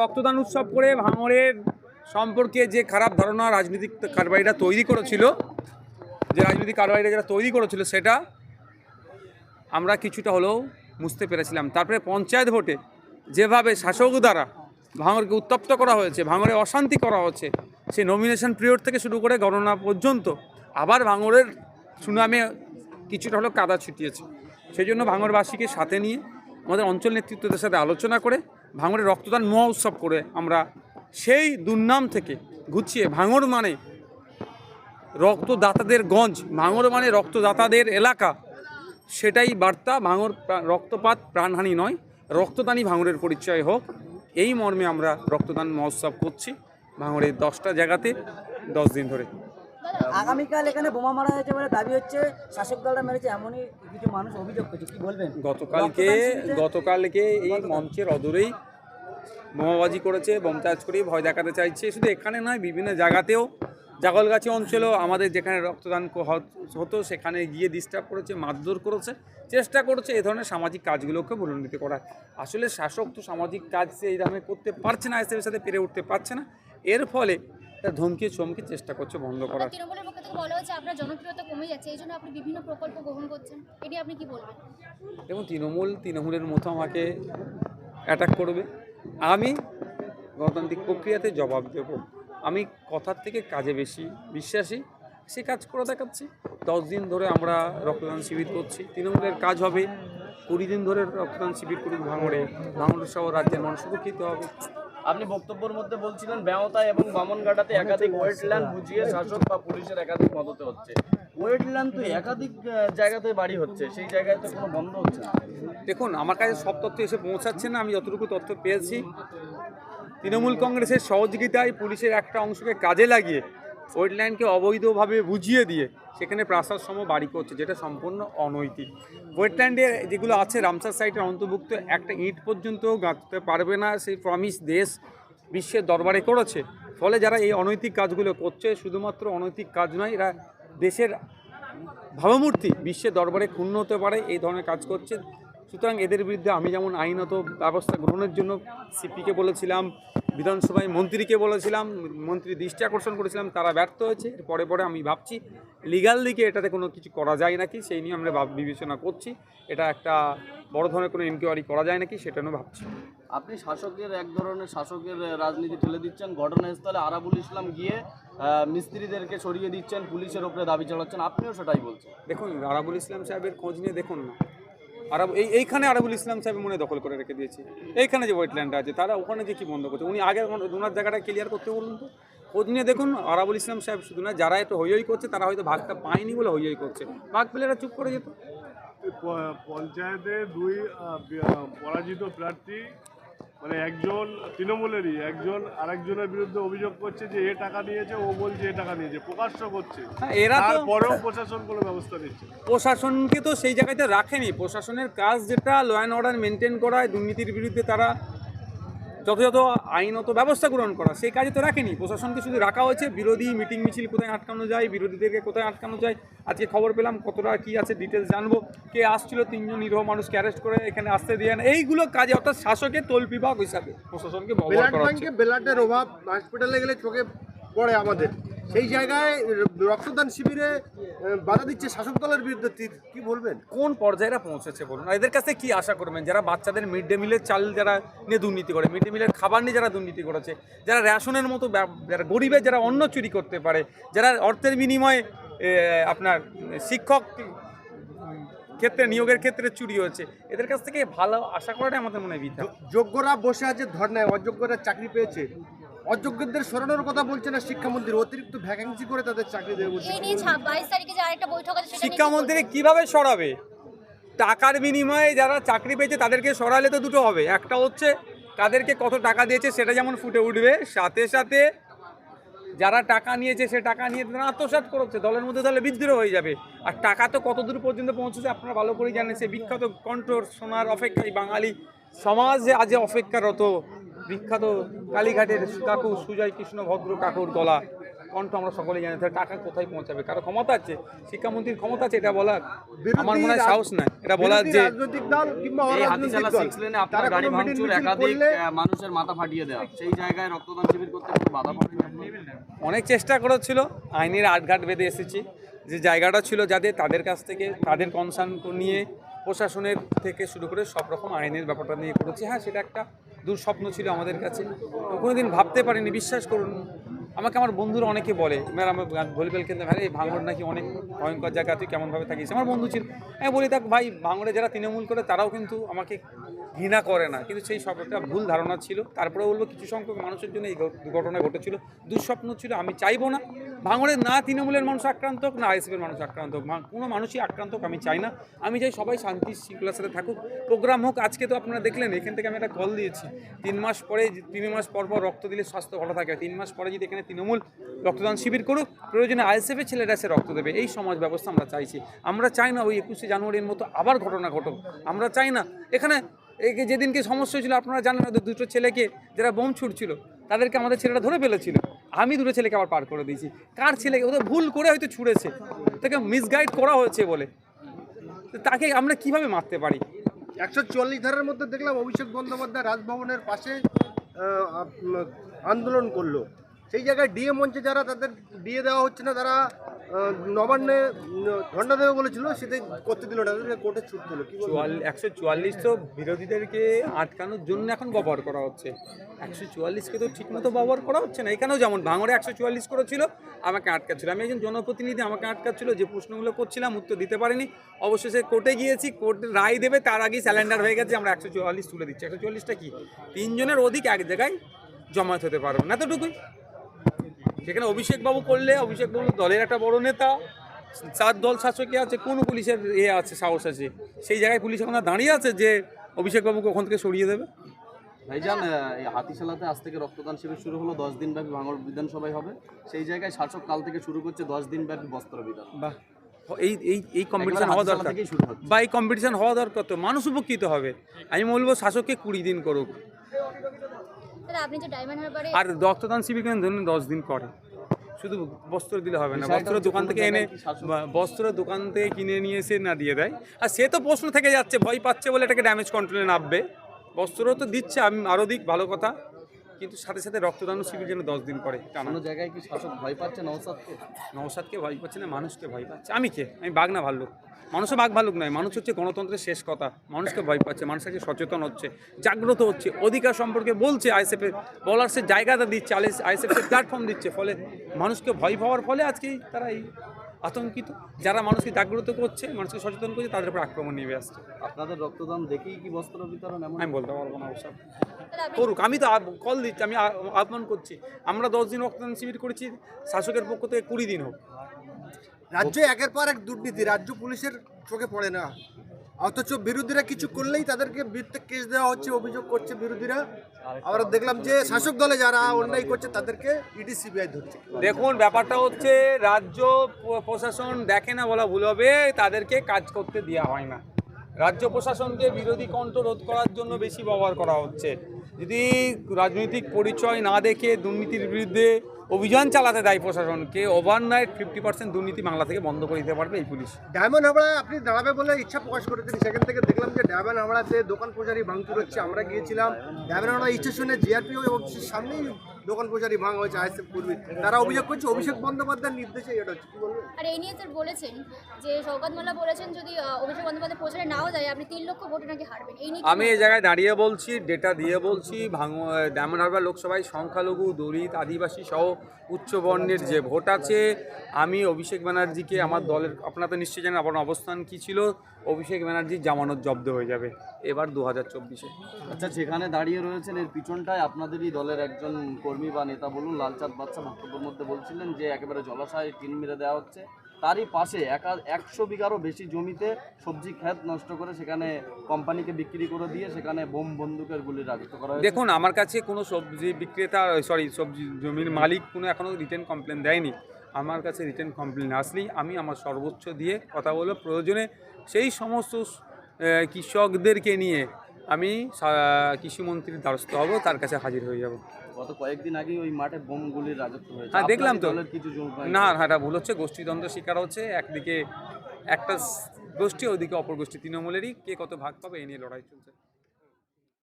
রক্তদান উৎসব করে ভাঙড়ের সম্পর্কে যে খারাপ ধারণা রাজনৈতিক কারবারিরা তৈরি করেছিল, যে রাজনৈতিক কারবারিরা যারা তৈরি করেছিল সেটা আমরা কিছুটা হলেও বুঝতে পেরেছিলাম। তারপরে পঞ্চায়েত ভোটে যেভাবে শাসক দ্বারা ভাঙড়কে উত্তপ্ত করা হয়েছে, ভাঙড়ে অশান্তি করা হচ্ছে সেই নমিনেশন পিরিয়ড থেকে শুরু করে গণনা পর্যন্ত আবার ভাঙড়ের সুনামে কিছুটা হলেও কাদা ছিটিয়েছে। সেই জন্য ভাঙড়বাসীকে সাথে নিয়ে আমাদের অঞ্চল নেতৃত্বদের সাথে আলোচনা করে ভাঙড়ের রক্তদান মহা উৎসব করে আমরা সেই দুর্নাম থেকে গুছিয়ে ভাঙড় মানে রক্তদাতাদের গঞ্জ, ভাঙড় মানে রক্তদাতাদের এলাকা। সেটাই বার্তা ভাঙর রক্তপাত প্রাণহানি নয়, রক্তদানই ভাঙরের পরিচয় হোক। এই মর্মে আমরা রক্তদান মহোৎসব করছি ভাঙরের দশটা জায়গাতে, দশ দিন ধরে। আগামীকাল এখানে বোমা মারা হয়েছে বলে দাবি হচ্ছে শাসক দলরা মেরেছে এমনই কিছু মানুষ অভিযোগ করছে। কি বলবেন? গতকালকে গতকালকে এই মঞ্চের অদূরেই বোমাবাজি করেছে বোমচার্জ করে ভয় দেখাতে চাইছে। শুধু এখানে নয় বিভিন্ন জায়গাতেও। জাগলগাছি অঞ্চলেও আমাদের যেখানে রক্তদান হতো সেখানে গিয়ে ডিস্টার্ব করেছে মারধর করেছে চেষ্টা করছে এ ধরনের সামাজিক কাজগুলোকে ভুলন্ডিত করার। আসলে শাসক তো সামাজিক কাজ সে এই ধরনের করতে পারছে না এসএফের সাথে পেরে উঠতে পারছে না। এর ফলে তারা ধমকে চমকে চেষ্টা করছে বন্ধ করার। তৃণমূলের পক্ষ থেকে বলা হচ্ছে আপনার জনপ্রিয়তা কমে যাচ্ছে এই জন্য আপনি বিভিন্ন প্রকল্প গ্রহণ করছেন। এটি আপনি কি বলবেন? এবং তৃণমূল তৃণমূলের মতো আমাকে অ্যাটাক করবে। আমি গণতান্ত্রিক প্রক্রিয়াতে জবাব দেব। আমি কথার থেকে কাজে বেশি বিশ্বাসী সে কাজ করে দেখাচ্ছি। দশ দিন ধরে আমরা রক্তদান শিবির করছি তৃণমূলের কাজ হবে। কুড়ি দিন ধরে রক্তদান শিবির করুক ভাঙড়ে। ভাঙড় সহ রাজ্যের মানুষ উপকৃত হবে। আপনি বক্তব্যের মধ্যে বলছিলেন বেওতা এবং বামনঘাটাতে একাধিক ওয়েটল্যান্ড বুঝিয়ে শাসক বা পুলিশের একাধিক মদতে হচ্ছে। ওয়েটল্যান্ড তো একাধিক জায়গাতে বাড়ি হচ্ছে, সেই জায়গায় তো কোনো বন্ধ হচ্ছে না। দেখুন, আমার কাছে সব তথ্য এসে পৌঁছাচ্ছে না, আমি যতটুকু তথ্য পেয়েছি। তৃণমূল কংগ্রেসের সহযোগিতায় পুলিশের একটা অংশকে কাজে লাগিয়ে ওয়েটল্যান্ডকে অবৈধভাবে বুঝিয়ে দিয়ে সেখানে প্রাসাদ সম বাড়ি করছে যেটা সম্পূর্ণ অনৈতিক। ওয়েটল্যান্ডে যেগুলো আছে রামসার সাইটের অন্তর্ভুক্ত, একটা ইট পর্যন্ত গাঁথতে পারবে না, সেই প্রমিস দেশ বিশ্বের দরবারে করেছে। ফলে যারা এই অনৈতিক কাজগুলো করছে, শুধুমাত্র অনৈতিক কাজ নয়, এরা দেশের ভাবমূর্তি বিশ্বের দরবারে ক্ষুণ্ণ হতে পারে, এই ধরনের কাজ করছে। সুতরাং এদের বিরুদ্ধে আমি যেমন আইনত ব্যবস্থা গ্রহণের জন্য সিপিকে বলেছিলাম বিধানসভায় মন্ত্রীকে বলেছিলাম মন্ত্রী দৃষ্টি আকর্ষণ করেছিলাম তারা ব্যর্থ হয়েছে। পরে পরে আমি ভাবছি লিগাল দিকে এটাতে কোনো কিছু করা যায় নাকি সেই নিয়ে আমরা ভাব- বিবেচনা করছি। এটা একটা বড় ধরনের কোনো ইনকোয়ারি করা যায় নাকি সেটা নিয়ে ভাবছি। আপনি শাসকের এক ধরনের শাসকের রাজনীতি তুলে দিচ্ছেন ঘটনাস্থলে আরাবুল ইসলাম গিয়ে মিস্ত্রিদেরকে সরিয়ে দিচ্ছেন পুলিশের ওপরে দাবি চালাচ্ছেন আপনিও সেটাই বলছেন। দেখুন আরাবুল ইসলাম সাহেবের খোঁজ নিয়ে দেখুন না আরব এই এইখানে আরবুল ইসলাম সাহেব মনে দখল করে রেখে দিয়েছে। এইখানে যে ওয়েটল্যান্ডটা আছে, তারা ওখানে যে কি বন্ধ করছে? উনি আগে ওনার জায়গাটা ক্লিয়ার করতে বলুন তো। ওই নিয়ে দেখুন, আরাবুল ইসলাম সাহেব শুধু না, যারা একটু হইয়ই হই করছে, তারা হয়তো ভাগটা পায়নি বলে হই হই করছে। ভাগ পেলে চুপ করে যেত। পঞ্চায়েতে দুই পরাজিত প্রার্থী মানে একজন তৃণমূলেরই একজন আরেকজনের বিরুদ্ধে অভিযোগ করছে যে এ টাকা নিয়েছে ও বলছে এ টাকা নিয়েছে প্রকাশ্য করছে। হ্যাঁ এরা তো তারপরেও প্রশাসন কোনো ব্যবস্থা নিচ্ছে প্রশাসনকে তো সেই জায়গাতে রাখেনি। প্রশাসনের কাজ যেটা ল অ্যান্ড অর্ডার মেনটেন করায় দুর্নীতির বিরুদ্ধে তারা যথাযথ আইনত ব্যবস্থা গ্রহণ করা সেই কাজে তো রাখেনি। প্রশাসনকে শুধু রাখা হয়েছে বিরোধী মিটিং মিছিল কোথায় আটকানো যায় বিরোধীদেরকে কোথায় আটকানো যায় আজকে খবর পেলাম কতটা কি আছে ডিটেলস জানব। কে আসছিল তিনজন নিরীহ মানুষকে অ্যারেস্ট করে এখানে আসতে দিয়ে না এইগুলো কাজে অর্থাৎ শাসকের তোল বিভাগ হিসাবে। প্রশাসনকে ব্যবহার করা ব্লাডের অভাব হসপিটালে গেলে চোখে পড়ে আমাদের। সেই জায়গায় রক্তদান শিবিরে বাধা দিচ্ছে শাসক দলের বিরুদ্ধে কি বলবেন? কোন পর্যায়ে পৌঁছেছে বলুন? এদের কাছে কি আশা করবেন? যারা বাচ্চাদের মিড ডে মিলের চাল যারা নিয়ে দুর্নীতি করে মিড ডে মিলের খাবার নিয়ে যারা দুর্নীতি করেছে যারা রেশনের মতো যারা গরিবের যারা অন্ন চুরি করতে পারে যারা অর্থের বিনিময়ে আপনার শিক্ষক ক্ষেত্রে নিয়োগের ক্ষেত্রে চুরি হয়েছে এদের কাছ থেকে ভালো আশা করাটাই আমাদের মনে হয় যোগ্যরা বসে আছে ধর্নায় অযোগ্যরা চাকরি পেয়েছে। অযোগ্যদের সরানোর কথা বলছে না শিক্ষামন্ত্রী। অতিরিক্ত ভ্যাকেন্সি করে তাদের চাকরি দেবে বলছে। এই নিয়ে বাইশ তারিখে যে আরেকটা বৈঠক আছে শিক্ষামন্ত্রী কীভাবে সরাবে? টাকার বিনিময়ে যারা চাকরি পেয়েছে তাদেরকে সরালে তো দুটো হবে। একটা হচ্ছে তাদেরকে কত টাকা দিয়েছে সেটা যেমন ফুটে উঠবে সাথে সাথে যারা টাকা নিয়েছে সে টাকা নিয়ে তারা আত্মসাৎ করছে। দলের মধ্যে তাহলে বিদ্রোহ হয়ে যাবে। আর টাকা তো কত দূর পর্যন্ত পৌঁছেছে আপনারা ভালো করেই জানেন। সে বিখ্যাত কণ্ঠর সোনার অপেক্ষায় বাঙালি সমাজ যে আজ অপেক্ষারত বিখ্যাত কালীঘাটের কাকু সুজয় কৃষ্ণ ভদ্র কাকুর গলা কণ্ঠ আমরা সকলে জানি। তাহলে টাকা কোথায় পৌঁছাবে? কারও ক্ষমতা আছে? শিক্ষামন্ত্রীর ক্ষমতা আছে? এটা বলার? আমার মনে হয় সাহস নাই। এটা বলার যে রাজনৈতিক দল কিংবা অরাজনৈতিক হাতিশালা দল সিক্স লেনে আপনার গাড়ি ভাঙচুর একাধিক মানুষের মাথা ফাটিয়ে দেওয়া। সেই জায়গায় রক্তদান শিবির করতে কোনো বাধা পড়েনি? অনেক চেষ্টা করেছিল। আইনের আটঘাট বেঁধে এসেছি। যে জায়গাটা ছিল যাদের তাদের কাছ থেকে তাদের কনসার্ন নিয়ে প্রশাসনের থেকে শুরু করে সব রকম আইনের ব্যাপারটা নিয়ে করেছি। হ্যাঁ সেটা একটা দুঃস্বপ্ন ছিল আমাদের কাছে। কোনোদিন ভাবতে পারিনি, বিশ্বাস করুন। আমাকে আমার বন্ধুরা অনেকে বলে ম্যাডাম ভলিবল খেলতে ভাই ভাঙড় নাকি অনেক ভয়ঙ্কর জায়গা, তুই কেমনভাবে থাকিস? আমার বন্ধু ছিল। আমি বলি, দেখ ভাই, ভাঙড়ে যারা তৃণমূল করে, তারাও কিন্তু আমাকে ঘৃণা করে না। কিন্তু সেই সব একটা ভুল ধারণা ছিল। তারপরে বলল কিছু সংখ্যক মানুষের জন্য এই ঘটনা ঘটেছিল। দুঃস্বপ্ন ছিল, আমি চাইব না। ভাঙড়ের না তৃণমূলের মানুষ আক্রান্ত হোক না আইএসএফের মানুষ আক্রান্ত হোক কোনো মানুষই আক্রান্ত হোক আমি চাই না। আমি চাই সবাই শান্তি শৃঙ্খলার সাথে থাকুক। প্রোগ্রাম হোক, আজকে তো আপনারা দেখলেন, এখান থেকে আমি একটা কল দিয়েছি। তিন মাস পরে তিন মাস পর পর রক্ত দিলে স্বাস্থ্য ভালো থাকে। তিন মাস পরে যদি এখানে তৃণমূল রক্তদান শিবির করুক, প্রয়োজনে আইএসএফের ছেলেরা এসে রক্ত দেবে। এই সমাজ ব্যবস্থা আমরা চাইছি। আমরা চাই না ওই একুশে জানুয়ারির মতো আবার ঘটনা ঘটুক। আমরা চাই না। এখানে যেদিনকে সমস্যা হয়েছিল, আপনারা জানেন দুটো ছেলেকে, যারা বোম ছুটছিল তাদেরকে আমাদের ছেলেরা ধরে ফেলেছিল। আমি দুটো ছেলেকে আবার পার করে দিয়েছি। কার ছেলেকে ওদের ভুল করে হয়তো ছুড়েছে। তাকে মিসগাইড করা হয়েছে বলে। তাকে আমরা কীভাবে মারতে পারি? একশো চল্লিশ ধারার মধ্যে দেখলাম অভিষেক বন্দ্যোপাধ্যায় রাজভবনের পাশে আন্দোলন করল। সেই জায়গায় ডিএ মঞ্চে যারা তাদের বিয়ে দেওয়া হচ্ছে না, তারা নবান্নে ধর্ণা দেবে বলেছিল সেটা করতে দিল না কোর্টে ছুটতে হলো কি একশো চুয়াল্লিশ তো বিরোধীদেরকে আটকানোর জন্য এখন ব্যবহার করা হচ্ছে। একশো চুয়াল্লিশকে তো ঠিকমতো ব্যবহার করা হচ্ছে না, এখানেও যেমন ভাঙড়ে একশো চুয়াল্লিশ করেছিল, আমাকে আটকাচ্ছিল। আমি একজন জনপ্রতিনিধি, আমাকে আটকাচ্ছিল, যে প্রশ্নগুলো করছিলাম, উত্তর দিতে পারিনি। অবশেষে কোর্টে গিয়েছি, কোর্ট রায় দেবে, তার আগেই স্যালেন্ডার হয়ে গেছে, আমরা একশো চুয়াল্লিশ তুলে দিচ্ছি। একশো চুয়াল্লিশটা কি? তিনজনের অধিক এক জায়গায় জমায়েত হতে পারব না, এতটুকুই। সেখানে অভিষেক বাবু করলে অভিষেক বাবু দলের একটা বড় নেতা চার দল শাসকই আছে কোন পুলিশের এ আছে সাহস আছে? সেই জায়গায় পুলিশ এখন দাঁড়িয়ে আছে যে অভিষেক বাবুকে ওখান থেকে সরিয়ে দেবে? ভাইজান এই হাতিশালাতে আজ থেকে রক্তদান শিবির শুরু হলো দশ দিন ব্যাপী ভাঙড় বিধানসভায় হবে। সেই জায়গায় শাসক কাল থেকে শুরু করছে দশ দিন ব্যাপী বস্ত্র বিধান বাহ। এই এই এই কম্পিটিশন হওয়া দরকার। বা এই কম্পিটিশন হওয়া দরকার তো মানুষ উপকৃত হবে। আমি বলব শাসককে কুড়ি দিন করুক। আপনি তো ডায়মন্ড হারবারে আর রক্তদান শিবির কেন ধরুন দশ দিন করে শুধু বস্ত্র দিলে হবে না বস্ত্র দোকান থেকে এনে বস্ত্র দোকান থেকে কিনে নিয়ে এসে না দিয়ে দেয়। আর সে তো প্রশ্ন থেকে যাচ্ছে ভয় পাচ্ছে বলে এটাকে ড্যামেজ কন্ট্রোলে নামবে। বস্ত্র তো দিচ্ছে আমি আরও দিক ভালো কথা। কিন্তু সাথে সাথে রক্তদান শিবির যেন দশ দিন করে টানা। কোনো জায়গায় কি শাসক ভয় পাচ্ছে নৌসাদকে নওসাদকে ভয় পাচ্ছে না মানুষকে ভয় পাচ্ছে। আমি কে? আমি বাঘ না ভাল্লুক। মানুষও বাঘ ভাল্লুক নয় মানুষ হচ্ছে গণতন্ত্রের শেষ কথা। মানুষকে ভয় পাচ্ছে মানুষ আজকে সচেতন হচ্ছে জাগ্রত হচ্ছে অধিকার সম্পর্কে বলছে আইএসএফের বলার সে জায়গাটা দিচ্ছে আইএসএফের প্ল্যাটফর্ম দিচ্ছে। ফলে মানুষকে ভয় পাওয়ার ফলে আজকেই তারা এই আতঙ্কিত। যারা মানুষকে জাগ্রত করছে মানুষকে সচেতন করছে তাদের উপর আক্রমণ নেমে আসছে। আপনাদের রক্তদান দেখেই কি বস্ত্র বিতরণ এমন? আমি বলতে পারব না অবশ্য। করুক আমি তো কল দিচ্ছি আমি আহ্বান করছি। আমরা দশ দিন রক্তদান শিবির করেছি শাসকের পক্ষ থেকে কুড়ি দিন হোক। রাজ্য একের পর এক দুর্নীতি রাজ্য পুলিশের চোখে পড়ে না। অথচ বিরোধীরা কিছু করলেই তাদেরকে বিরুদ্ধে কেস দেওয়া হচ্ছে অভিযোগ করছে বিরোধীরা। আমরা দেখলাম যে শাসক দলে যারা অন্যায় করছে তাদেরকে ইডি সিবিআই ধরছে। দেখুন ব্যাপারটা হচ্ছে রাজ্য প্রশাসন দেখে না বলা ভুল হবে তাদেরকে কাজ করতে দেওয়া হয় না। রাজ্য প্রশাসনকে বিরোধী কণ্ঠ রোধ করার জন্য বেশি ব্যবহার করা হচ্ছে। যদি রাজনৈতিক পরিচয় না দেখে দুর্নীতির বিরুদ্ধে অভিযান চালাতে দেয় প্রশাসনকে ওভারনাইট ফিফটি পার্সেন্ট দুর্নীতি বাংলা থেকে বন্ধ করে দিতে পারবে এই পুলিশ। ডায়মন্ড হাবড়ায় আপনি দাঁড়াবে বলে ইচ্ছা প্রকাশ করেছেন। সেখান থেকে দেখলাম যে ডায়মন্ড হাবড়াতে দোকান পূজারি ভাঙচুর হচ্ছে। আমরা গিয়েছিলাম ডায়মন্ড হাবড়া স্টেশনে, জিআরপিও এবং সামনেই দোকান পূজারি ভাঙা হয়েছে আইএসএফ কর্মী। তারা অভিযোগ করছে অভিষেক বন্দ্যোপাধ্যায়ের নির্দেশে এটা হচ্ছে। কি বলবেন? আর এই নিয়ে স্যার বলেছেন যে শওকত মোল্লা বলেছেন যদি অভিষেক বন্দ্যোপাধ্যায় প্রচারে নাও যায় আপনি তিন লক্ষ ভোটে নাকি হারবেন। এই নিয়ে আমি এই জায়গায় দাঁড়িয়ে বলছি ডেটা দিয়ে বলছি ভাঙ ডায়মন্ড হারবার লোকসভায় সংখ্যালঘু দলিত আদিবাসী সহ উচ্চ বর্ণের যে ভোট আছে আমি অভিষেক ব্যানার্জিকে আমার দলের আপনারা তো নিশ্চয়ই জানেন আপনার অবস্থান কী ছিল অভিষেক ব্যানার্জির জামানত জব্দ হয়ে যাবে। এবার দু হাজার চব্বিশে। আচ্ছা যেখানে দাঁড়িয়ে রয়েছেন এর পিছনটায় আপনাদেরই দলের একজন কর্মী বা নেতা বলুন লালচাঁদ বাচ্চা বক্তব্যের মধ্যে বলছিলেন যে একেবারে জলাশয়ে টিন মেরে দেওয়া হচ্ছে। তারই পাশে একা একশো বিঘারও বেশি জমিতে সবজি ক্ষেত নষ্ট করে সেখানে কোম্পানিকে বিক্রি করে দিয়ে সেখানে বোম বন্দুকের গুলি রাজত্ব করা হয়েছে। দেখুন আমার কাছে কোনো সবজি বিক্রেতা সরি সবজি জমির মালিক কোনো এখনও রিটার্ন কমপ্লেন দেয়নি। আমার কাছে রিটার্ন কমপ্লেন আসলেই আমি আমার সর্বোচ্চ দিয়ে কথা বলব। প্রয়োজনে সেই সমস্ত কৃষকদেরকে নিয়ে আমি কৃষিমন্ত্রীর দ্বারস্থ হব তার কাছে হাজির হয়ে যাব। গত কয়েকদিন আগে ওই মাঠে বোমগুলির রাজত্ব হয়েছে। হ্যাঁ, দেখলাম তো। কিছু না হ্যাঁ এটা ভুল হচ্ছে গোষ্ঠীদ্বন্দ্ব শিকার হচ্ছে একদিকে একটা গোষ্ঠী ওদিকে অপর গোষ্ঠী তৃণমূলেরই কে কত ভাগ পাবে এ নিয়ে লড়াই চলছে।